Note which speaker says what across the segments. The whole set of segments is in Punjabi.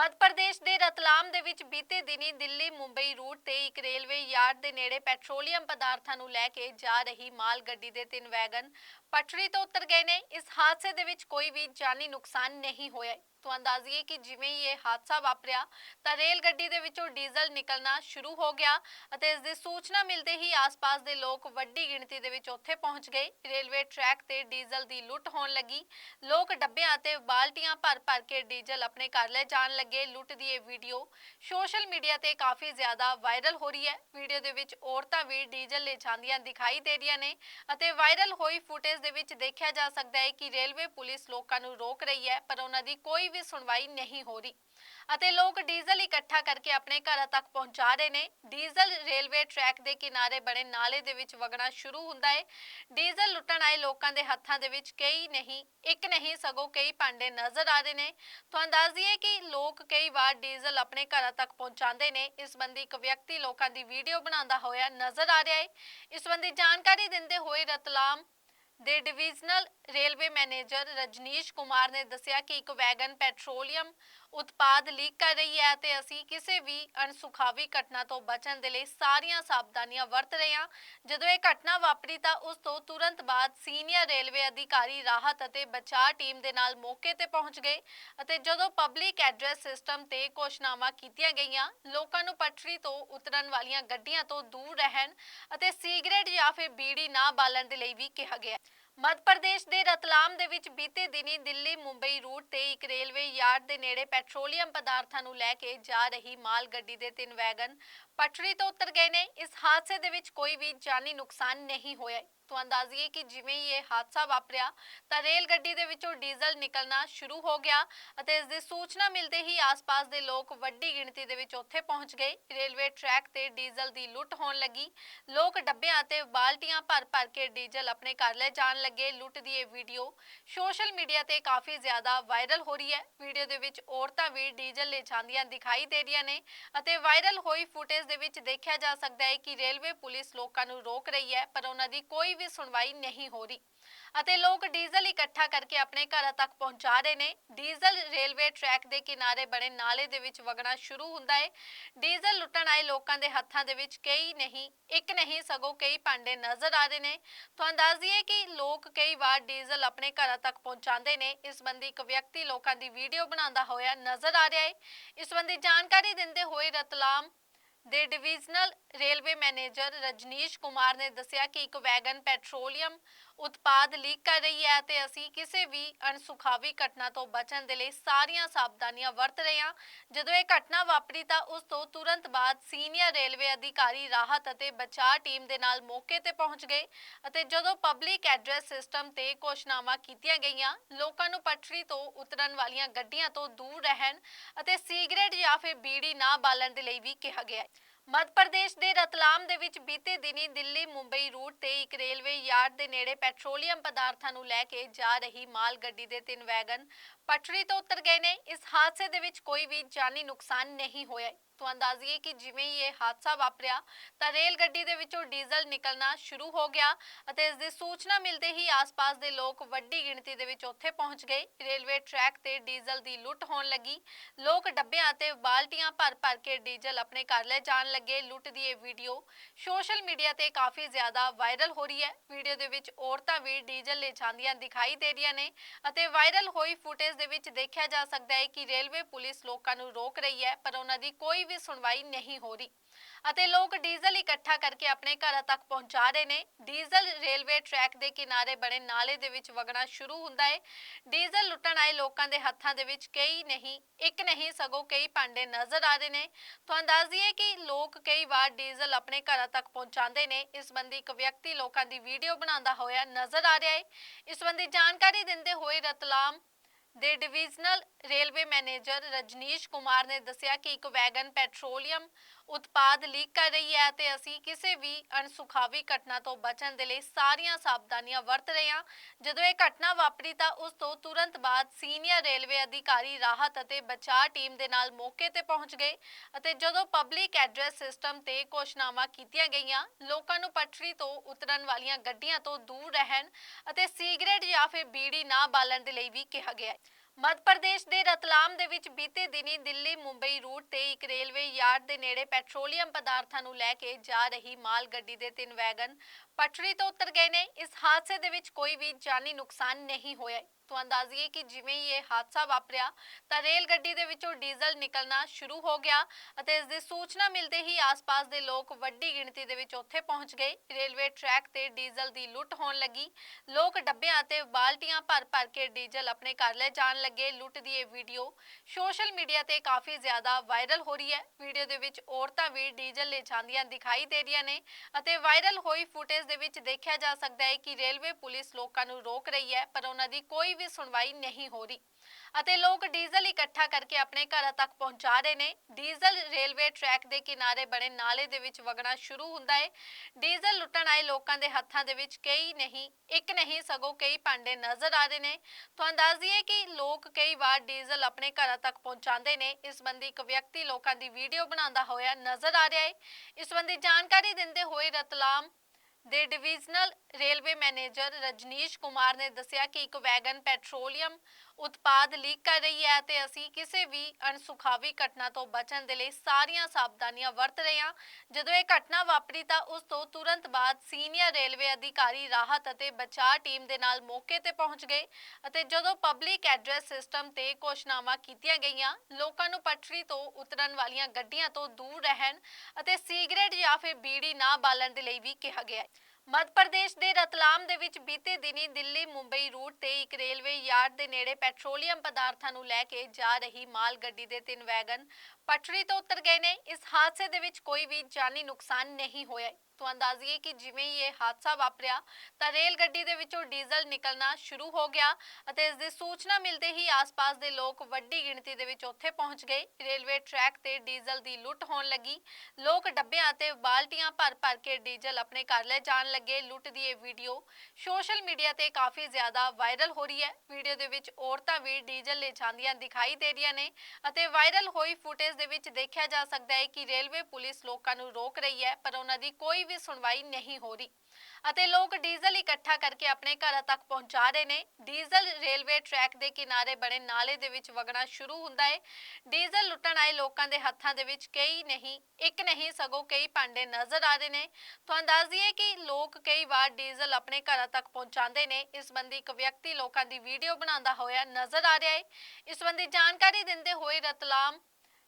Speaker 1: ਮੱਧ ਪ੍ਰਦੇਸ਼ ਦੇ ਰਤਲਾਮ ਦੇ ਵਿੱਚ ਬੀਤੇ ਦਿਨੀ ਦਿੱਲੀ ਮੁੰਬਈ ਰੂਟ ਤੇ ਇੱਕ ਰੇਲਵੇ ਯਾਰਡ ਦੇ ਨੇੜੇ ਪੈਟਰੋਲੀਅਮ ਪਦਾਰਥਾਂ ਨੂੰ ਲੈ ਕੇ ਜਾ ਰਹੀ ਮਾਲ ਗੱਡੀ ਦੇ ਤਿੰਨ ਵੈਗਨ ਪਟਰੀ ਤੋਂ ਉਤਰ ਗਏ ਨੇ। ਇਸ ਹਾਦਸੇ ਦੇ ਵਿੱਚ ਕੋਈ ਵੀ ਜਾਨੀ ਨੁਕਸਾਨ ਨਹੀਂ ਹੋਇਆ। ਤੋਂ ਅੰਦਾਜ਼ੀਏ ਕਿ ਜਿਵੇਂ ਹੀ ਇਹ ਹਾਦਸਾ ਵਾਪਰਿਆ, ਤਾਂ ਰੇਲ ਗੱਡੀ ਦੇ ਵਿੱਚੋਂ ਡੀਜ਼ਲ ਨਿਕਲਣਾ ਸ਼ੁਰੂ ਹੋ ਗਿਆ ਅਤੇ ਇਸ ਦੀ ਸੂਚਨਾ ਮਿਲਦੇ ਹੀ ਆਸ-ਪਾਸ ਦੇ ਲੋਕ ਵੱਡੀ ਗਿਣਤੀ ਦੇ ਵਿੱਚ ਉੱਥੇ ਪਹੁੰਚ ਗਏ। ਰੇਲਵੇ ਟਰੈਕ ਤੇ ਡੀਜ਼ਲ ਦੀ ਲੁੱਟ ਹੋਣ ਲੱਗੀ। ਲੋਕ ਡੱਬਿਆਂ ਅਤੇ ਬਾਲਟੀਆਂ ਭਰ-ਭਰ ਕੇ ਡੀਜ਼ਲ ਆਪਣੇ ਘਰ ਲੈ ਜਾਣ ਲੱਗੇ। ਲੁੱਟ ਦੀ ਇਹ ਵੀਡੀਓ ਸੋਸ਼ਲ ਮੀਡੀਆ ਤੇ ਕਾਫੀ ਜ਼ਿਆਦਾ ਵਾਇਰਲ ਹੋ ਰਹੀ ਹੈ। ਵੀਡੀਓ ਦੇ ਵਿੱਚ ਔਰਤਾਂ ਵੀ ਡੀਜ਼ਲ ਲੈ ਜਾਂਦੀਆਂ ਦਿਖਾਈ ਦੇ ਰਹੀਆਂ ਨੇ ਅਤੇ ਵਾਇਰਲ ਹੋਈ ਫੁਟੇਜ ਦੇ ਵਿੱਚ ਦੇਖਿਆ ਜਾ ਸਕਦਾ ਹੈ ਕਿ ਰੇਲਵੇ ਪੁਲਿਸ ਲੋਕਾਂ ਨੂੰ ਰੋਕ ਰਹੀ ਹੈ, ਪਰ ਉਹਨਾਂ ਦੀ ਕੋਈ ਵੀ ਸੁਣਵਾਈ ਨਹੀਂ ਹੋ ਰਹੀ। ਅਤੇ ਲੋਕ ਡੀਜ਼ਲ ਇਕੱਠਾ ਕਰਕੇ ਆਪਣੇ ਘਰਾਂ ਤੱਕ ਪਹੁੰਚਾ ਰਹੇ ਨੇ। ਡੀਜ਼ਲ ਰੇਲਵੇ ਟਰੈਕ ਦੇ ਕਿਨਾਰੇ ਬਣੇ ਨਾਲੇ ਦੇ ਵਿੱਚ ਵਗਣਾ ਸ਼ੁਰੂ ਹੁੰਦਾ ਹੈ ਡੀਜ਼ਲ ਲੁੱਟਣ ਆਏ ਲੋਕਾਂ ਦੇ ਹੱਥਾਂ ਦੇ ਵਿੱਚ ਕਈ ਨਹੀਂ, ਇੱਕ ਨਹੀਂ ਸਗੋਂ ਕਈ ਭਾਂਡੇ ਨਜ਼ਰ ਆ ਰਹੇ ਨੇ। ਤਾਂ ਅੰਦਾਜ਼ੀਏ ਕਿ ਲੋਕ ਕਈ ਵਾਰ ਡੀਜ਼ਲ ਆਪਣੇ ਘਰਾਂ ਤੱਕ ਪਹੁੰਚਾਉਂਦੇ ਨੇ। ਇਸ ਸੰਬੰਧੀ ਇੱਕ ਵਿਅਕਤੀ ਲੋਕਾਂ ਦੀ ਵੀਡੀਓ ਬਣਾਉਂਦਾ ਹੋਇਆ ਨਜ਼ਰ ਆ ਰਿਹਾ ਹੈ ਇਸ ਸੰਬੰਧੀ ਜਾਣਕਾਰੀ ਦਿੰਦੇ ਹੋਏ ਰਤਲਾਮ ਦੇ divisional railway manager Rajneesh Kumar ਨੇ ਦੱਸਿਆ ਕਿ ਇੱਕ ਵੈਗਨ ਪੈਟਰੋਲੀਅਮ ਉਤਪਾਦ ਲੀਕ ਕਰ ਰਹੀ ਹੈ ਤੇ ਅਸੀਂ ਕਿਸੇ ਵੀ ਅਣਸੁਖਾਵੀ ਘਟਨਾ ਤੋਂ ਬਚਣ ਦੇ ਲਈ ਸਾਰੀਆਂ ਸਾਵਧਾਨੀਆਂ ਵਰਤ ਰਹੇ ਹਾਂ। ਜਦੋਂ ਇਹ ਘਟਨਾ ਵਾਪਰੀ ਤਾਂ ਉਸ ਤੋਂ ਤੁਰੰਤ ਬਾਅਦ ਸੀਨੀਅਰ ਰੇਲਵੇ ਅਧਿਕਾਰੀ ਰਾਹਤ ਅਤੇ ਬਚਾਅ ਟੀਮ ਦੇ ਨਾਲ ਮੌਕੇ ਤੇ ਪਹੁੰਚ ਗਏ ਅਤੇ ਜਦੋਂ ਪਬਲਿਕ ਐਡਰੈਸ ਸਿਸਟਮ ਤੇ ਘੋਸ਼ਣਾਵਾਂ ਕੀਤੀਆਂ ਗਈਆਂ, ਲੋਕਾਂ ਨੂੰ ਪਟਰੀ ਤੋਂ ਉਤਰਨ ਵਾਲੀਆਂ ਗੱਡੀਆਂ ਤੋਂ ਦੂਰ ਰਹਿਣ ਅਤੇ ਸਿਗਰਟ ਜਾਂ ਫਿਰ ਬੀੜੀ ਨਾ ਬਾਲਣ ਦੇ ਲਈ ਵੀ ਕਿਹਾ ਗਿਆ। ਮੱਧ ਪ੍ਰਦੇਸ਼ ਦੇ ਰਤਲਾਮ ਦੇ ਵਿੱਚ ਬੀਤੇ ਦਿਨੀ ਦਿੱਲੀ ਮੁੰਬਈ ਰੂਟ ਤੇ ਇੱਕ ਰੇਲਵੇ ਯਾਰਡ ਦੇ ਨੇੜੇ ਪੈਟਰੋਲੀਅਮ ਪਦਾਰਥਾਂ ਨੂੰ ਲੈ ਕੇ ਜਾ ਰਹੀ ਮਾਲ ਗੱਡੀ ਦੇ ਤਿੰਨ ਵੈਗਨ ਪਟੜੀ ਤੋਂ ਉਤਰ ਗਏ ਨੇ। ਇਸ ਹਾਦਸੇ ਦੇ ਵਿੱਚ ਕੋਈ ਵੀ ਜਾਨੀ ਨੁਕਸਾਨ ਨਹੀਂ ਹੋਇਆ। ਤੋਂ ਅੰਦਾਜ਼ੀਏ ਕਿ ਜਿਵੇਂ ਹੀ ਇਹ ਹਾਦਸਾ ਵਾਪਰਿਆ, ਤਾਂ ਰੇਲ ਗੱਡੀ ਦੇ ਵਿੱਚੋਂ ਡੀਜ਼ਲ ਨਿਕਲਣਾ ਸ਼ੁਰੂ ਹੋ ਗਿਆ ਅਤੇ ਇਸ ਦੀ ਸੂਚਨਾ ਮਿਲਦੇ ਹੀ ਆਸ-ਪਾਸ ਦੇ ਲੋਕ ਵੱਡੀ ਗਿਣਤੀ ਦੇ ਵਿੱਚ ਉੱਥੇ ਪਹੁੰਚ ਗਏ। ਰੇਲਵੇ ਟਰੈਕ ਤੇ ਡੀਜ਼ਲ ਦੀ ਲੁੱਟ ਹੋਣ ਲੱਗੀ। ਲੋਕ ਡੱਬਿਆਂ ਅਤੇ ਬਾਲਟੀਆਂ ਭਰ-ਭਰ ਕੇ ਡੀਜ਼ਲ ਆਪਣੇ ਘਰ ਲੈ ਜਾਣ ਲੱਗੇ। ਲੁੱਟ ਦੀ ਇਹ ਵੀਡੀਓ ਸੋਸ਼ਲ ਮੀਡੀਆ ਤੇ ਕਾਫੀ ਜ਼ਿਆਦਾ ਵਾਇਰਲ ਹੋ ਰਹੀ ਹੈ। ਵੀਡੀਓ ਦੇ ਵਿੱਚ ਔਰਤਾਂ ਵੀ ਡੀਜ਼ਲ ਲੈ ਜਾਂਦੀਆਂ ਦਿਖਾਈ ਦੇ ਰਹੀਆਂ ਨੇ ਅਤੇ ਵਾਇਰਲ ਹੋਈ ਫੁਟੇਜ ਦੇ ਵਿੱਚ ਦੇਖਿਆ ਜਾ ਸਕਦਾ ਹੈ ਕਿ ਰੇਲਵੇ ਪੁਲਿਸ ਲੋਕਾਂ ਨੂੰ ਰੋਕ ਰਹੀ ਹੈ, ਪਰ ਉਹਨਾਂ ਦੀ ਕੋਈ ਵੀ ਸੁਣਵਾਈ ਨਹੀਂ ਹੋ ਰਹੀ। ਅਤੇ ਲੋਕ ਡੀਜ਼ਲ ਇਕੱਠਾ ਕਰਕੇ ਆਪਣੇ ਘਰਾਂ ਤੱਕ ਪਹੁੰਚਾ ਰਹੇ ਨੇ। ਡੀਜ਼ਲ ਰੇਲਵੇ ਟਰੈਕ ਦੇ ਕਿਨਾਰੇ ਬਣੇ ਨਾਲੇ ਦੇ ਵਿੱਚ ਵਗਣਾ ਸ਼ੁਰੂ ਹੁੰਦਾ ਹੈ ਡੀਜ਼ਲ ਲੁੱਟਣ ਆਏ ਲੋਕਾਂ ਦੇ ਹੱਥਾਂ ਦੇ ਵਿੱਚ ਕਈ ਨਹੀਂ, ਇੱਕ ਨਹੀਂ, ਸਗੋਂ ਕਈ ਭਾਂਡੇ ਨਜ਼ਰ ਆ ਰਹੇ ਨੇ। ਤਾਂ ਅੰਦਾਜ਼ੀਏ ਕਿ ਲੋਕ ਕਈ ਵਾਰ ਡੀਜ਼ਲ ਆਪਣੇ ਘਰਾਂ ਤੱਕ ਪਹੁੰਚਾਉਂਦੇ ਨੇ। ਇਸ ਸੰਬੰਧੀ ਇੱਕ ਵਿਅਕਤੀ ਲੋਕਾਂ ਦੀ ਵੀਡੀਓ ਬਣਾਉਂਦਾ ਹੋਇਆ ਨਜ਼ਰ ਆ ਰਿਹਾ ਹੈ ਇਸ ਸੰਬੰਧੀ ਜਾਣਕਾਰੀ ਦਿੰਦੇ ਹੋਏ ਰਤਲਾਮ ਦੇ divisional railway manager Rajneesh Kumar ਨੇ ਦੱਸਿਆ ਕਿ ਇੱਕ ਵੈਗਨ ਪੈਟਰੋਲੀਅਮ ਉਤਪਾਦ ਲੀਕ ਕਰ ਰਹੀ ਹੈ ਤੇ ਅਸੀਂ ਕਿਸੇ ਵੀ ਅਣਸੁਖਾਵੀ ਘਟਨਾ ਤੋਂ ਬਚਣ ਦੇ ਲਈ ਸਾਰੀਆਂ ਸਾਵਧਾਨੀਆਂ ਵਰਤ ਰਹੇ ਹਾਂ। ਜਦੋਂ ਇਹ ਘਟਨਾ ਵਾਪਰੀ ਤਾਂ ਉਸ ਤੋਂ ਤੁਰੰਤ ਬਾਅਦ ਸੀਨੀਅਰ ਰੇਲਵੇ ਅਧਿਕਾਰੀ ਰਾਹਤ ਅਤੇ ਬਚਾਅ ਟੀਮ ਦੇ ਨਾਲ ਮੌਕੇ ਤੇ ਪਹੁੰਚ ਗਏ ਅਤੇ ਜਦੋਂ ਪਬਲਿਕ ਐਡਰੈਸ ਸਿਸਟਮ ਤੇ ਘੋਸ਼ਣਾਵਾਂ ਕੀਤੀਆਂ ਗਈਆਂ, ਲੋਕਾਂ ਨੂੰ ਪਟੜੀ ਤੋਂ ਉਤਰਨ ਵਾਲੀਆਂ ਗੱਡੀਆਂ ਤੋਂ ਦੂਰ ਰਹਿਣ ਅਤੇ ਸਿਗਰਟ ਜਾਂ ਫਿਰ ਬੀੜੀ ਨਾ ਬਾਲਣ ਦੇ ਲਈ ਵੀ ਕਿਹਾ ਗਿਆ ਹੈ। ਮੱਧ ਪ੍ਰਦੇਸ਼ ਦੇ ਰਤਲਾਮ ਦੇ ਵਿੱਚ ਬੀਤੇ ਦਿਨੀ ਦਿੱਲੀ ਮੁੰਬਈ ਰੂਟ ਤੇ ਇੱਕ ਰੇਲਵੇ ਯਾਰਡ ਦੇ ਨੇੜੇ ਪੈਟਰੋਲੀਅਮ ਪਦਾਰਥਾਂ ਨੂੰ ਲੈ ਕੇ ਜਾ ਰਹੀ ਮਾਲ ਗੱਡੀ ਦੇ ਤਿੰਨ ਵੈਗਨ ਪਟੜੀ ਤੋਂ ਉਤਰ ਗਏ ਨੇ। ਇਸ ਹਾਦਸੇ ਦੇ ਵਿੱਚ ਕੋਈ ਵੀ ਜਾਨੀ ਨੁਕਸਾਨ ਨਹੀਂ ਹੋਇਆ। ਦੱਸ ਅੰਦਾਜ਼ੀਏ ਕਿ ਜਿਵੇਂ ਹੀ ਇਹ ਹਾਦਸਾ ਵਾਪਰਿਆ, ਤਾਂ ਰੇਲ ਗੱਡੀ ਦੇ ਵਿੱਚੋਂ ਡੀਜ਼ਲ ਨਿਕਲਣਾ ਸ਼ੁਰੂ ਹੋ ਗਿਆ ਅਤੇ ਇਸ ਦੀ ਸੂਚਨਾ ਮਿਲਦੇ ਹੀ ਆਸ-ਪਾਸ ਦੇ ਲੋਕ ਵੱਡੀ ਗਿਣਤੀ ਦੇ ਵਿੱਚ ਉੱਥੇ ਪਹੁੰਚ ਗਏ। ਰੇਲਵੇ ਟਰੈਕ ਤੇ ਡੀਜ਼ਲ ਦੀ ਲੁੱਟ ਹੋਣ ਲੱਗੀ। ਲੋਕ ਡੱਬਿਆਂ ਅਤੇ ਬਾਲਟੀਆਂ ਭਰ-ਭਰ ਕੇ ਡੀਜ਼ਲ ਆਪਣੇ ਘਰ ਲੈ ਜਾਣ ਲੱਗੇ। ਲੁੱਟ ਦੀ ਇਹ ਵੀਡੀਓ ਸੋਸ਼ਲ ਮੀਡੀਆ ਤੇ ਕਾਫੀ ਜ਼ਿਆਦਾ ਵਾਇਰਲ ਹੋ ਰਹੀ ਹੈ। ਵੀਡੀਓ ਦੇ ਵਿੱਚ ਔਰਤਾਂ ਵੀ ਡੀਜ਼ਲ ਲੈ ਜਾਂਦੀਆਂ ਦਿਖਾਈ ਦੇ ਰਹੀਆਂ ਨੇ ਅਤੇ ਵਾਇਰਲ ਹੋਈ ਫੁਟੇਜ ਦੇ ਵਿੱਚ ਦੇਖਿਆ ਜਾ ਸਕਦਾ ਹੈ ਕਿ ਰੇਲਵੇ ਪੁਲਿਸ ਲੋਕਾਂ ਨੂੰ ਰੋਕ ਰਹੀ ਹੈ, ਪਰ ਉਹਨਾਂ ਦੀ ਕੋਈ ਵੀ ਸੁਣਵਾਈ ਨਹੀਂ ਹੋ ਰਹੀ। ਅਤੇ ਲੋਕ ਡੀਜ਼ਲ ਇਕੱਠਾ ਕਰਕੇ ਆਪਣੇ ਘਰਾਂ ਤੱਕ ਪਹੁੰਚਾ ਰਹੇ ਨੇ। ਡੀਜ਼ਲ ਰੇਲਵੇ ਟਰੈਕ ਦੇ ਕਿਨਾਰੇ ਬਣੇ ਨਾਲੇ ਦੇ ਵਿੱਚ ਵਗਣਾ ਸ਼ੁਰੂ ਹੁੰਦਾ ਹੈ ਡੀਜ਼ਲ ਲੁੱਟਣ ਆਏ ਲੋਕਾਂ ਦੇ ਹੱਥਾਂ ਦੇ ਵਿੱਚ ਕਈ ਨਹੀਂ, ਇੱਕ ਨਹੀਂ, ਸਗੋਂ ਕਈ ਭਾਂਡੇ ਨਜ਼ਰ ਆ ਰਹੇ ਨੇ। ਤਾਂ ਅੰਦਾਜ਼ੀਏ ਕਿ ਲੋਕ ਕਈ ਵਾਰ ਡੀਜ਼ਲ ਆਪਣੇ ਘਰਾਂ ਤੱਕ ਪਹੁੰਚਾਉਂਦੇ ਨੇ। ਇਸ ਬੰਦੀ ਇੱਕ ਵਿਅਕਤੀ ਲੋਕਾਂ ਦੀ ਵੀਡੀਓ ਬਣਾਉਂਦਾ ਹੋਇਆ ਨਜ਼ਰ ਆ ਰਿਹਾ ਹੈ ਇਸ ਸੰਬੰਧੀ ਜਾਣਕਾਰੀ ਦਿੰਦੇ ਹੋਏ ਰਤਲਾਮ ਦੇ divisional railway manager Rajneesh Kumar ਨੇ ਦੱਸਿਆ ਕਿ ਇੱਕ ਵੈਗਨ ਪੈਟਰੋਲੀਅਮ ਉਤਪਾਦ ਲੀਕ ਕਰ ਰਹੀ ਹੈ ਤੇ ਅਸੀਂ ਕਿਸੇ ਵੀ ਅਣਸੁਖਾਵੀ ਘਟਨਾ ਤੋਂ ਬਚਣ ਦੇ ਲਈ ਸਾਰੀਆਂ ਸਾਵਧਾਨੀਆਂ ਵਰਤ ਰਹੇ ਹਾਂ। ਜਦੋਂ ਇਹ ਘਟਨਾ ਵਾਪਰੀ ਤਾਂ ਉਸ ਤੋਂ ਤੁਰੰਤ ਬਾਅਦ ਸੀਨੀਅਰ ਰੇਲਵੇ ਅਧਿਕਾਰੀ, ਰਾਹਤ ਅਤੇ ਬਚਾਅ ਟੀਮ ਦੇ ਨਾਲ ਮੌਕੇ ਤੇ ਪਹੁੰਚ ਗਏ ਅਤੇ ਜਦੋਂ ਪਬਲਿਕ ਐਡਰੈਸ ਸਿਸਟਮ ਤੇ ਘੋਸ਼ਣਾਵਾਂ ਕੀਤੀਆਂ ਗਈਆਂ, ਲੋਕਾਂ ਨੂੰ ਪਟੜੀ ਤੋਂ ਉਤਰਨ ਵਾਲੀਆਂ ਗੱਡੀਆਂ ਤੋਂ ਦੂਰ ਰਹਿਣ ਅਤੇ ਸਿਗਰਟ ਜਾਂ ਫਿਰ ਬੀੜੀ ਨਾ ਬਾਲਣ ਦੇ ਲਈ ਵੀ ਕਿਹਾ ਗਿਆ ਹੈ। ਮੱਧ ਪ੍ਰਦੇਸ਼ ਦੇ ਰਤਲਾਮ ਦੇ ਵਿੱਚ ਬੀਤੇ ਦਿਨੀ ਦਿੱਲੀ ਮੁੰਬਈ ਰੂਟ ਤੇ ਇੱਕ ਰੇਲਵੇ ਯਾਰਡ ਦੇ ਨੇੜੇ ਪੈਟਰੋਲੀਅਮ ਪਦਾਰਥਾਂ ਨੂੰ ਲੈ ਕੇ ਜਾ ਰਹੀ ਮਾਲ ਗੱਡੀ ਦੇ ਤਿੰਨ ਵੈਗਨ ਪਟੜੀ ਤੋਂ ਉਤਰ ਗਏ ਨੇ। ਇਸ ਹਾਦਸੇ ਦੇ ਵਿੱਚ ਕੋਈ ਵੀ ਜਾਨੀ ਨੁਕਸਾਨ ਨਹੀਂ ਹੋਇਆ। ਤੁਹਾਨੂੰ ਅੰਦਾਜ਼ੀਏ ਕਿ ਜਿਵੇਂ ਹੀ ਇਹ ਹਾਦਸਾ ਵਾਪਰਿਆ, ਤਾਂ ਰੇਲ ਗੱਡੀ ਦੇ ਵਿੱਚੋਂ ਡੀਜ਼ਲ ਨਿਕਲਣਾ ਸ਼ੁਰੂ ਹੋ ਗਿਆ ਅਤੇ ਇਸ ਦੀ ਸੂਚਨਾ ਮਿਲਦੇ ਹੀ ਆਸ-ਪਾਸ ਦੇ ਲੋਕ ਵੱਡੀ ਗਿਣਤੀ ਦੇ ਵਿੱਚ ਉੱਥੇ ਪਹੁੰਚ ਗਏ। ਰੇਲਵੇ ਟਰੈਕ ਤੇ ਡੀਜ਼ਲ ਦੀ ਲੁੱਟ ਹੋਣ ਲੱਗੀ। ਲੋਕ ਡੱਬਿਆਂ ਅਤੇ ਬਾਲਟੀਆਂ ਭਰ-ਭਰ ਕੇ ਡੀਜ਼ਲ ਆਪਣੇ ਘਰ ਲੈ ਜਾਣ ਲੱਗੇ। ਲੁੱਟ ਦੀ ਇਹ ਵੀਡੀਓ ਸੋਸ਼ਲ ਮੀਡੀਆ ਤੇ ਕਾਫੀ ਜ਼ਿਆਦਾ ਵਾਇਰਲ ਹੋ ਰਹੀ ਹੈ। ਵੀਡੀਓ ਦੇ ਵਿੱਚ ਔਰਤਾਂ ਵੀ ਡੀਜ਼ਲ ਲੈ ਜਾਂਦੀਆਂ ਦਿਖਾਈ ਦੇ ਰਹੀਆਂ ਨੇ ਅਤੇ ਵਾਇਰਲ ਹੋਈ ਫੁਟੇਜ ਦੇ ਵਿੱਚ ਦੇਖਿਆ ਜਾ ਸਕਦਾ ਹੈ ਕਿ ਰੇਲਵੇ ਪੁਲਿਸ ਲੋਕਾਂ ਨੂੰ ਰੋਕ ਰਹੀ ਹੈ, ਪਰ ਉਹਨਾਂ ਦੀ ਕੋਈ ਵੀ ਸੁਣਵਾਈ ਨਹੀਂ ਹੋ ਰਹੀ। ਅਤੇ ਲੋਕ ਡੀਜ਼ਲ ਇਕੱਠਾ ਕਰਕੇ ਆਪਣੇ ਘਰਾਂ ਤੱਕ ਪਹੁੰਚਾ ਰਹੇ ਨੇ। ਡੀਜ਼ਲ ਰੇਲਵੇ ਟਰੈਕ ਦੇ ਕਿਨਾਰੇ ਬਣੇ ਨਾਲੇ ਦੇ ਵਿੱਚ ਵਗਣਾ ਸ਼ੁਰੂ ਹੁੰਦਾ ਹੈ ਡੀਜ਼ਲ ਲੁੱਟਣ ਆਏ ਲੋਕਾਂ ਦੇ ਹੱਥਾਂ ਦੇ ਵਿੱਚ ਕਈ ਨਹੀਂ, ਇੱਕ ਨਹੀਂ, ਸਗੋਂ ਕਈ ਭਾਂਡੇ ਨਜ਼ਰ ਆ ਰਹੇ ਨੇ। ਤੁਹਾਨੂੰ ਦੱਸ ਦਈਏ ਕਿ ਲੋਕ ਕਈ ਵਾਰ ਡੀਜ਼ਲ ਆਪਣੇ ਘਰਾਂ ਤੱਕ ਪਹੁੰਚਾਉਂਦੇ ਨੇ। ਇਸ ਸੰਬੰਧੀ ਇੱਕ ਵਿਅਕਤੀ ਲੋਕਾਂ ਦੀ ਵੀਡੀਓ ਬਣਾਉਂਦਾ ਹੋਇਆ ਨਜ਼ਰ ਆ ਰਿਹਾ ਹੈ ਇਸ ਸੰਬੰਧੀ ਜਾਣਕਾਰੀ ਦਿੰਦੇ ਹੋਏ ਰਤਲਾਮ ਦੇ divisional railway manager Rajneesh Kumar ਨੇ ਦੱਸਿਆ ਕਿ ਇੱਕ ਵੈਗਨ ਪੈਟਰੋਲੀਅਮ ਉਤਪਾਦ ਲੀਕ ਕਰ ਰਹੀ ਹੈ ਤੇ ਅਸੀਂ ਕਿਸੇ ਵੀ ਅਣਸੁਖਾਵੀ ਘਟਨਾ ਤੋਂ ਬਚਣ ਦੇ ਲਈ ਸਾਰੀਆਂ ਸਾਵਧਾਨੀਆਂ ਵਰਤ ਰਹੇ ਹਾਂ। ਜਦੋਂ ਇਹ ਘਟਨਾ ਵਾਪਰੀ ਤਾਂ ਉਸ ਤੋਂ ਤੁਰੰਤ ਬਾਅਦ ਸੀਨੀਅਰ ਰੇਲਵੇ ਅਧਿਕਾਰੀ, ਰਾਹਤ ਅਤੇ ਬਚਾਅ ਟੀਮ ਦੇ ਨਾਲ ਮੌਕੇ ਤੇ ਪਹੁੰਚ ਗਏ ਅਤੇ ਜਦੋਂ ਪਬਲਿਕ ਐਡਰੈਸ ਸਿਸਟਮ ਤੇ ਘੋਸ਼ਣਾਵਾਂ ਕੀਤੀਆਂ ਗਈਆਂ, ਲੋਕਾਂ ਨੂੰ ਪਟੜੀ ਤੋਂ ਉਤਰਨ ਵਾਲੀਆਂ ਗੱਡੀਆਂ ਤੋਂ ਦੂਰ ਰਹਿਣ ਅਤੇ ਸਿਗਰਟ ਜਾਂ ਫਿਰ ਬੀੜੀ ਨਾ ਬਾਲਣ ਦੇ ਲਈ ਵੀ ਕਿਹਾ ਗਿਆ ਹੈ। ਮੱਧ ਪ੍ਰਦੇਸ਼ ਦੇ ਰਤਲਾਮ ਦੇ ਵਿੱਚ ਬੀਤੇ ਦਿਨੀ ਦਿੱਲੀ ਮੁੰਬਈ ਰੂਟ ਤੇ ਇੱਕ ਰੇਲਵੇ ਯਾਰਡ ਦੇ ਨੇੜੇ ਪੈਟਰੋਲੀਅਮ ਪਦਾਰਥਾਂ ਨੂੰ ਲੈ ਕੇ ਜਾ ਰਹੀ ਮਾਲ ਗੱਡੀ ਦੇ ਤਿੰਨ ਵੈਗਨ ਪਟੜੀ ਤੋਂ ਉਤਰ ਗਏ ਨੇ। ਇਸ ਹਾਦਸੇ ਦੇ ਵਿੱਚ ਕੋਈ ਵੀ ਜਾਨੀ ਨੁਕਸਾਨ ਨਹੀਂ ਹੋਇਆ। ਤੁਹਾਨੂੰ ਅੰਦਾਜ਼ੀਏ ਕਿ ਜਿਵੇਂ ਹੀ ਇਹ ਹਾਦਸਾ ਵਾਪਰਿਆ, ਤਾਂ ਰੇਲ ਗੱਡੀ ਦੇ ਵਿੱਚੋਂ ਡੀਜ਼ਲ ਨਿਕਲਣਾ ਸ਼ੁਰੂ ਹੋ ਗਿਆ ਅਤੇ ਇਸ ਦੀ ਸੂਚਨਾ ਮਿਲਦੇ ਹੀ ਆਸ-ਪਾਸ ਦੇ ਲੋਕ ਵੱਡੀ ਗਿਣਤੀ ਦੇ ਵਿੱਚ ਉੱਥੇ ਪਹੁੰਚ ਗਏ। ਰੇਲਵੇ ਟਰੈਕ ਤੇ ਡੀਜ਼ਲ ਦੀ ਲੁੱਟ ਹੋਣ ਲੱਗੀ। ਲੋਕ ਡੱਬਿਆਂ ਅਤੇ ਬਾਲਟੀਆਂ ਭਰ-ਭਰ ਕੇ ਡੀਜ਼ਲ ਆਪਣੇ ਘਰ ਲੈ ਜਾਣ ਲੱਗੇ। ਲੁੱਟ ਦੀ ਇਹ ਵੀਡੀਓ ਸੋਸ਼ਲ ਮੀਡੀਆ ਤੇ ਕਾਫੀ ਜ਼ਿਆਦਾ ਵਾਇਰਲ ਹੋ ਰਹੀ ਹੈ। ਵੀਡੀਓ ਦੇ ਵਿੱਚ ਔਰਤਾਂ ਵੀ ਡੀਜ਼ਲ ਲੈ ਜਾਂਦੀਆਂ ਦਿਖਾਈ ਦੇ ਰਹੀਆਂ ਨੇ ਅਤੇ ਵਾਇਰਲ ਹੋਈ ਫੁਟੇਜ ਦੇ ਵਿੱਚ ਦੇਖਿਆ ਜਾ ਸਕਦਾ ਹੈ ਕਿ ਰੇਲਵੇ ਪੁਲਿਸ ਲੋਕਾਂ ਨੂੰ ਰੋਕ ਰਹੀ ਹੈ, ਪਰ ਉਹਨਾਂ ਦੀ ਕੋਈ ਵੀ ਸੁਣਵਾਈ ਨਹੀਂ ਹੋ ਰਹੀ। ਅਤੇ ਲੋਕ ਡੀਜ਼ਲ ਇਕੱਠਾ ਕਰਕੇ ਆਪਣੇ ਘਰਾਂ ਤੱਕ ਪਹੁੰਚਾ ਰਹੇ ਨੇ। ਡੀਜ਼ਲ ਰੇਲਵੇ ਟਰੈਕ ਦੇ ਕਿਨਾਰੇ ਬਣੇ ਨਾਲੇ ਦੇ ਵਿੱਚ ਵਗਣਾ ਸ਼ੁਰੂ ਹੁੰਦਾ ਹੈ। ਡੀਜ਼ਲ ਲੁੱਟਣ ਆਏ ਲੋਕਾਂ ਦੇ ਹੱਥਾਂ ਦੇ ਵਿੱਚ ਕਈ ਨਹੀਂ, ਇੱਕ ਨਹੀਂ, ਸਗੋਂ ਕਈ ਭਾਂਡੇ ਨਜ਼ਰ ਆ ਰਹੇ ਨੇ। ਤੁਹਾਨੂੰ ਦੱਸ ਦਈਏ ਕਿ ਲੋਕ ਕਈ ਵਾਰ ਡੀਜ਼ਲ ਆਪਣੇ ਘਰਾਂ ਤੱਕ ਪਹੁੰਚਾਉਂਦੇ ਨੇ। ਇਸ ਸੰਬੰਧੀ ਇੱਕ ਵਿਅਕਤੀ ਲੋਕਾਂ ਦੀ ਵੀਡੀਓ ਬਣਾਉਂਦਾ ਹੋਇਆ ਨਜ਼ਰ ਆ ਰਿਹਾ ਹੈ। ਇਸ ਸੰਬੰਧੀ ਜਾਣਕਾਰੀ ਦਿੰਦੇ ਹੋਏ ਰਤਲਾਮ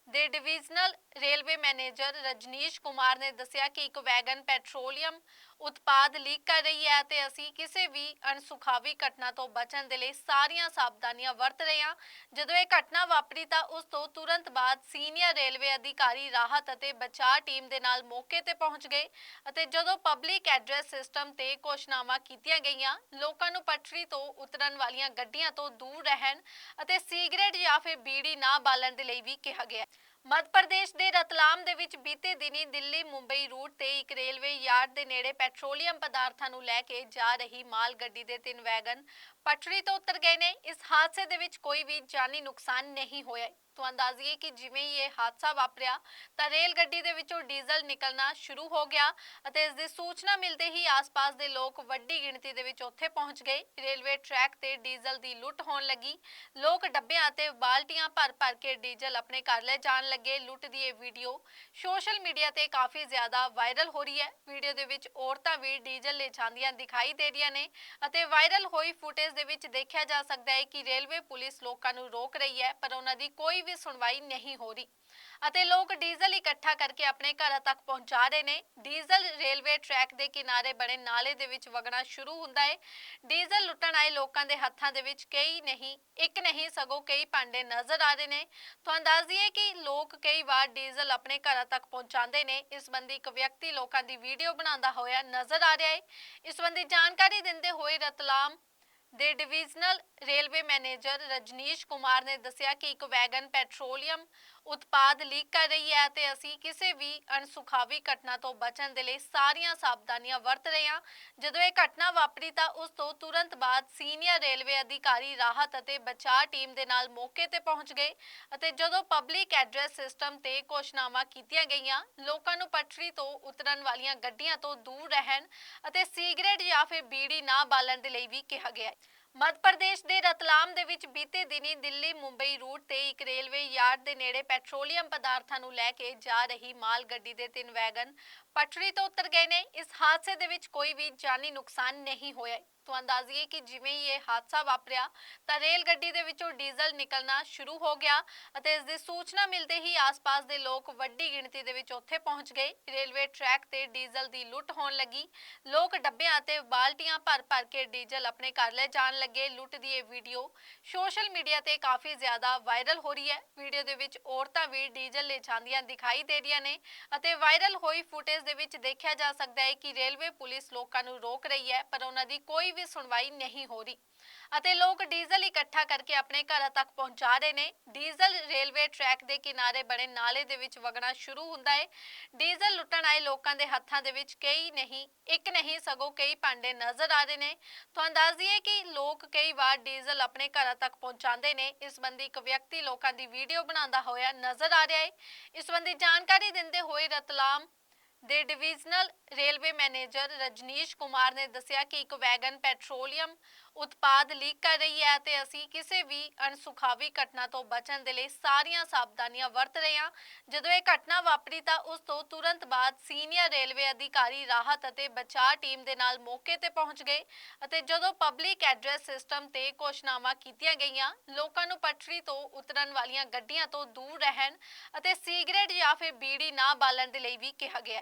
Speaker 1: ਦੇ divisional railway manager Rajneesh Kumar ਨੇ ਦੱਸਿਆ ਕਿ ਇੱਕ ਵੈਗਨ ਪੈਟਰੋਲੀਅਮ ਉਤਪਾਦ ਲੀਕ ਕਰ ਰਹੀ ਹੈ ਤੇ ਅਸੀਂ ਕਿਸੇ ਵੀ ਅਣਸੁਖਾਵੀ ਘਟਨਾ ਤੋਂ ਬਚਣ ਦੇ ਲਈ ਸਾਰੀਆਂ ਸਾਵਧਾਨੀਆਂ ਵਰਤ ਰਹੇ ਹਾਂ। ਜਦੋਂ ਇਹ ਘਟਨਾ ਵਾਪਰੀ ਤਾਂ ਉਸ ਤੋਂ ਤੁਰੰਤ ਬਾਅਦ ਸੀਨੀਅਰ ਰੇਲਵੇ ਅਧਿਕਾਰੀ, ਰਾਹਤ ਅਤੇ ਬਚਾਅ ਟੀਮ ਦੇ ਨਾਲ ਮੌਕੇ ਤੇ ਪਹੁੰਚ ਗਏ ਅਤੇ ਜਦੋਂ ਪਬਲਿਕ ਐਡਰੈਸ ਸਿਸਟਮ ਤੇ ਘੋਸ਼ਣਾਵਾਂ ਕੀਤੀਆਂ ਗਈਆਂ, ਲੋਕਾਂ ਨੂੰ ਪਟੜੀ ਤੋਂ ਉਤਰਨ ਵਾਲੀਆਂ ਗੱਡੀਆਂ ਤੋਂ ਦੂਰ ਰਹਿਣ ਅਤੇ ਸਿਗਰਟ ਜਾਂ ਫਿਰ ਬੀੜੀ ਨਾ ਬਾਲਣ ਦੇ ਲਈ ਵੀ ਕਿਹਾ ਗਿਆ। ਮੱਧ ਪ੍ਰਦੇਸ਼ ਦੇ ਰਤਲਾਮ ਦੇ ਵਿੱਚ ਬੀਤੇ ਦਿਨੀ ਦਿੱਲੀ ਮੁੰਬਈ ਰੂਟ ਤੇ ਇੱਕ ਰੇਲਵੇ ਯਾਰਡ ਦੇ ਨੇੜੇ ਪੈਟਰੋਲੀਅਮ ਪਦਾਰਥਾਂ ਨੂੰ ਲੈ ਕੇ ਜਾ ਰਹੀ ਮਾਲ ਗੱਡੀ ਦੇ ਤਿੰਨ ਵੈਗਨ ਪਟੜੀ ਤੋਂ ਉਤਰ ਗਏ ਨੇ। ਇਸ ਹਾਦਸੇ ਦੇ ਵਿੱਚ ਕੋਈ ਵੀ ਜਾਨੀ ਨੁਕਸਾਨ ਨਹੀਂ ਹੋਇਆ। ਤੁਹਾਨੂੰ ਅੰਦਾਜ਼ੀਏ ਕਿ ਜਿਵੇਂ ਹੀ ਇਹ ਹਾਦਸਾ ਵਾਪਰਿਆ, ਤਾਂ ਰੇਲ ਗੱਡੀ ਦੇ ਵਿੱਚੋਂ ਡੀਜ਼ਲ ਨਿਕਲਣਾ ਸ਼ੁਰੂ ਹੋ ਗਿਆ ਅਤੇ ਇਸ ਦੀ ਸੂਚਨਾ ਮਿਲਦੇ ਹੀ ਆਸ-ਪਾਸ ਦੇ ਲੋਕ ਵੱਡੀ ਗਿਣਤੀ ਦੇ ਵਿੱਚ ਉੱਥੇ ਪਹੁੰਚ ਗਏ। ਰੇਲਵੇ ਟਰੈਕ ਤੇ ਡੀਜ਼ਲ ਦੀ ਲੁੱਟ ਹੋਣ ਲੱਗੀ। ਲੋਕ ਡੱਬਿਆਂ ਅਤੇ ਬਾਲਟੀਆਂ ਭਰ-ਭਰ ਕੇ ਡੀਜ਼ਲ ਆਪਣੇ ਘਰ ਲੈ ਜਾਣ ਲੱਗੇ। ਲੁੱਟ ਦੀ ਇਹ ਵੀਡੀਓ ਸੋਸ਼ਲ ਮੀਡੀਆ ਤੇ ਕਾਫੀ ਜ਼ਿਆਦਾ ਵਾਇਰਲ ਹੋ ਰਹੀ ਹੈ। ਵੀਡੀਓ ਦੇ ਵਿੱਚ ਔਰਤਾਂ ਵੀ ਡੀਜ਼ਲ ਲੈ ਜਾਂਦੀਆਂ ਦਿਖਾਈ ਦੇ ਰਹੀਆਂ ਨੇ ਅਤੇ ਵਾਇਰਲ ਹੋਈ ਫੁਟੇਜ ਦੇ ਵਿੱਚ ਦੇਖਿਆ ਜਾ ਸਕਦਾ ਹੈ ਕਿ ਰੇਲਵੇ ਪੁਲਿਸ ਲੋਕਾਂ ਨੂੰ ਰੋਕ ਰਹੀ ਹੈ, ਪਰ ਉਹਨਾਂ ਦੀ ਕੋਈ ਵੀ ਸੁਣਵਾਈ ਨਹੀਂ ਹੋ ਰਹੀ। ਅਤੇ ਲੋਕ ਡੀਜ਼ਲ ਇਕੱਠਾ ਕਰਕੇ ਆਪਣੇ ਘਰਾਂ ਤੱਕ ਪਹੁੰਚਾ ਰਹੇ ਨੇ। ਡੀਜ਼ਲ ਰੇਲਵੇ ਟਰੈਕ ਦੇ ਕਿਨਾਰੇ ਬਣੇ ਨਾਲੇ ਦੇ ਵਿੱਚ ਵਗਣਾ ਸ਼ੁਰੂ ਹੁੰਦਾ ਹੈ ਡੀਜ਼ਲ ਲੁੱਟਣ ਆਏ ਲੋਕਾਂ ਦੇ ਹੱਥਾਂ ਦੇ ਵਿੱਚ ਕਈ ਨਹੀਂ, ਇੱਕ ਨਹੀਂ ਸਗੋਂ ਕਈ ਭਾਂਡੇ ਨਜ਼ਰ ਆ ਰਹੇ ਨੇ। ਤੁਹਾਨੂੰ ਦੱਸ ਦਈਏ ਕਿ ਲੋਕ ਕਈ ਵਾਰ ਡੀਜ਼ਲ ਆਪਣੇ ਘਰਾਂ ਤੱਕ ਪਹੁੰਚਾਉਂਦੇ ਨੇ। ਇਸ ਸੰਬੰਧੀ ਇੱਕ ਵਿਅਕਤੀ ਲੋਕਾਂ ਦੀ ਵੀਡੀਓ ਬਣਾਉਂਦਾ ਹੋਇਆ ਨਜ਼ਰ ਆ ਰਿਹਾ ਹੈ ਇਸ ਸੰਬੰਧੀ ਜਾਣਕਾਰੀ ਦਿੰਦੇ ਹੋਏ ਰਤਲਾਮ ਦੇ divisional railway manager Rajneesh Kumar ਨੇ ਦੱਸਿਆ ਕਿ ਇੱਕ ਵੈਗਨ ਪੈਟਰੋਲੀਅਮ ਉਤਪਾਦ ਲੀਕ ਕਰ ਰਹੀ ਹੈ ਤੇ ਅਸੀਂ ਕਿਸੇ ਵੀ ਅਣਸੁਖਾਵੀ ਘਟਨਾ ਤੋਂ ਬਚਣ ਦੇ ਲਈ ਸਾਰੀਆਂ ਸਾਵਧਾਨੀਆਂ ਵਰਤ ਰਹੇ ਹਾਂ। ਜਦੋਂ ਇਹ ਘਟਨਾ ਵਾਪਰੀ ਤਾਂ ਉਸ ਤੋਂ ਤੁਰੰਤ ਬਾਅਦ ਸੀਨੀਅਰ ਰੇਲਵੇ ਅਧਿਕਾਰੀ ਰਾਹਤ ਅਤੇ ਬਚਾਅ ਟੀਮ ਦੇ ਨਾਲ ਮੌਕੇ ਤੇ ਪਹੁੰਚ ਗਏ ਅਤੇ ਜਦੋਂ ਪਬਲਿਕ ਐਡਰੈਸ ਸਿਸਟਮ ਤੇ ਘੋਸ਼ਣਾਵਾਂ ਕੀਤੀਆਂ ਗਈਆਂ, ਲੋਕਾਂ ਨੂੰ ਪਟੜੀ ਤੋਂ ਉਤਰਨ ਵਾਲੀਆਂ ਗੱਡੀਆਂ ਤੋਂ ਦੂਰ ਰਹਿਣ ਅਤੇ ਸਿਗਰਟ ਜਾਂ ਫਿਰ ਬੀੜੀ ਨਾ ਬਾਲਣ ਦੇ ਲਈ ਵੀ ਕਿਹਾ ਗਿਆ। ਮੱਧ ਪ੍ਰਦੇਸ਼ ਦੇ ਰਤਲਾਮ ਦੇ ਵਿੱਚ ਬੀਤੇ ਦਿਨੀ ਦਿੱਲੀ ਮੁੰਬਈ ਰੂਟ ਤੇ ਇੱਕ ਰੇਲਵੇ ਯਾਰਡ ਦੇ ਨੇੜੇ ਪੈਟਰੋਲੀਅਮ ਪਦਾਰਥਾਂ ਨੂੰ ਲੈ ਕੇ ਜਾ ਰਹੀ ਮਾਲ ਗੱਡੀ ਦੇ ਤਿੰਨ ਵੈਗਨ ਪਟੜੀ ਤੋਂ ਉਤਰ ਗਏ ਨੇ। ਇਸ ਹਾਦਸੇ ਦੇ ਵਿੱਚ ਕੋਈ ਵੀ ਜਾਨੀ ਨੁਕਸਾਨ ਨਹੀਂ ਹੋਇਆ। ਤੋਂ ਅੰਦਾਜ਼ੀਏ ਕਿ ਜਿਵੇਂ ਹੀ ਇਹ ਹਾਦਸਾ ਵਾਪਰਿਆ, ਤਾਂ ਰੇਲ ਗੱਡੀ ਦੇ ਵਿੱਚੋਂ ਡੀਜ਼ਲ ਨਿਕਲਣਾ ਸ਼ੁਰੂ ਹੋ ਗਿਆ ਅਤੇ ਇਸ ਦੀ ਸੂਚਨਾ ਮਿਲਦੇ ਹੀ ਆਸ-ਪਾਸ ਦੇ ਲੋਕ ਵੱਡੀ ਗਿਣਤੀ ਦੇ ਵਿੱਚ ਉੱਥੇ ਪਹੁੰਚ ਗਏ। ਰੇਲਵੇ ਟਰੈਕ ਤੇ ਡੀਜ਼ਲ ਦੀ ਲੁੱਟ ਹੋਣ ਲੱਗੀ। ਲੋਕ ਡੱਬਿਆਂ ਅਤੇ ਬਾਲਟੀਆਂ ਭਰ-ਭਰ ਕੇ ਡੀਜ਼ਲ ਆਪਣੇ ਘਰ ਲੈ ਜਾਣ ਲੱਗੇ ਲੁੱਟ ਦੀ ਇਹ ਵੀਡੀਓ ਸੋਸ਼ਲ ਮੀਡੀਆ ਤੇ ਕਾਫੀ ਜ਼ਿਆਦਾ ਵਾਇਰਲ ਹੋ ਰਹੀ ਹੈ। ਵੀਡੀਓ ਦੇ ਵਿੱਚ ਔਰਤਾਂ ਵੀ ਡੀਜ਼ਲ ਲੈ ਜਾਂਦੀਆਂ ਦਿਖਾਈ ਦੇ ਰਹੀਆਂ ਨੇ ਅਤੇ ਵਾਇਰਲ ਹੋਈ ਫੁਟੇਜ ਦੇ ਵਿੱਚ ਦੇਖਿਆ ਜਾ ਸਕਦਾ ਹੈ ਕਿ ਰੇਲਵੇ ਪੁਲਿਸ ਲੋਕਾਂ ਨੂੰ ਰੋਕ ਰਹੀ ਹੈ, ਪਰ ਉਹਨਾਂ ਦੀ ਕੋਈ ਵੀ ਸੁਣਵਾਈ ਨਹੀਂ ਹੋ ਰਹੀ। ਅਤੇ ਲੋਕ ਡੀਜ਼ਲ ਇਕੱਠਾ ਕਰਕੇ ਆਪਣੇ ਘਰਾਂ ਤੱਕ ਪਹੁੰਚਾ ਰਹੇ ਨੇ। ਡੀਜ਼ਲ ਰੇਲਵੇ ਟਰੈਕ ਦੇ ਕਿਨਾਰੇ ਬਣੇ ਨਾਲੇ ਦੇ ਵਿੱਚ ਵਗਣਾ ਸ਼ੁਰੂ ਹੁੰਦਾ ਹੈ। ਡੀਜ਼ਲ ਲੁੱਟਣ ਆਏ ਲੋਕਾਂ ਦੇ ਹੱਥਾਂ ਦੇ ਵਿੱਚ ਕਈ ਨਹੀਂ, ਇੱਕ ਨਹੀਂ ਸਗੋਂ ਕਈ ਭਾਂਡੇ ਨਜ਼ਰ ਆ ਰਹੇ ਨੇ। ਤੁਹਾਨੂੰ ਤਾਂ ਅੰਦਾਜ਼ੀਏ ਕਿ ਲੋਕ ਕਈ ਵਾਰ ਡੀਜ਼ਲ ਆਪਣੇ ਘਰਾਂ ਤੱਕ ਪਹੁੰਚਾਉਂਦੇ ਨੇ। ਇਸ ਸੰਬੰਧੀ ਇੱਕ ਵਿਅਕਤੀ ਲੋਕਾਂ ਦੀ ਵੀਡੀਓ ਬਣਾਉਂਦਾ ਹੋਇਆ ਨਜ਼ਰ ਆ ਰਿਹਾ ਹੈ। ਇਸ ਸੰਬੰਧੀ ਜਾਣਕਾਰੀ ਦਿੰਦੇ ਹੋਏ ਰਤਲਾਮ ਦੇ divisional railway manager Rajneesh Kumar ਨੇ ਦੱਸਿਆ ਕਿ ਇੱਕ ਵੈਗਨ ਪੈਟਰੋਲੀਅਮ ਉਤਪਾਦ ਲੀਕ ਕਰ ਰਹੀ ਹੈ ਤੇ ਅਸੀਂ ਕਿਸੇ ਵੀ ਅਣਸੁਖਾਵੀ ਘਟਨਾ ਤੋਂ ਬਚਣ ਦੇ ਲਈ ਸਾਰੀਆਂ ਸਾਵਧਾਨੀਆਂ ਵਰਤ ਰਹੇ ਹਾਂ। ਜਦੋਂ ਇਹ ਘਟਨਾ ਵਾਪਰੀ ਤਾਂ ਉਸ ਤੋਂ ਤੁਰੰਤ ਬਾਅਦ ਸੀਨੀਅਰ ਰੇਲਵੇ ਅਧਿਕਾਰੀ ਰਾਹਤ ਅਤੇ ਬਚਾਅ ਟੀਮ ਦੇ ਨਾਲ ਮੌਕੇ ਤੇ ਪਹੁੰਚ ਗਏ ਅਤੇ ਜਦੋਂ ਪਬਲਿਕ ਐਡਰੈਸ ਸਿਸਟਮ ਤੇ ਘੋਸ਼ਣਾਵਾਂ ਕੀਤੀਆਂ ਗਈਆਂ, ਲੋਕਾਂ ਨੂੰ ਪਟੜੀ ਤੋਂ ਉਤਰਨ ਵਾਲੀਆਂ ਗੱਡੀਆਂ ਤੋਂ ਦੂਰ ਰਹਿਣ ਅਤੇ ਸਿਗਰਟ ਜਾਂ ਫਿਰ ਬੀੜੀ ਨਾ ਬਾਲਣ ਦੇ ਲਈ ਵੀ ਕਿਹਾ ਗਿਆ।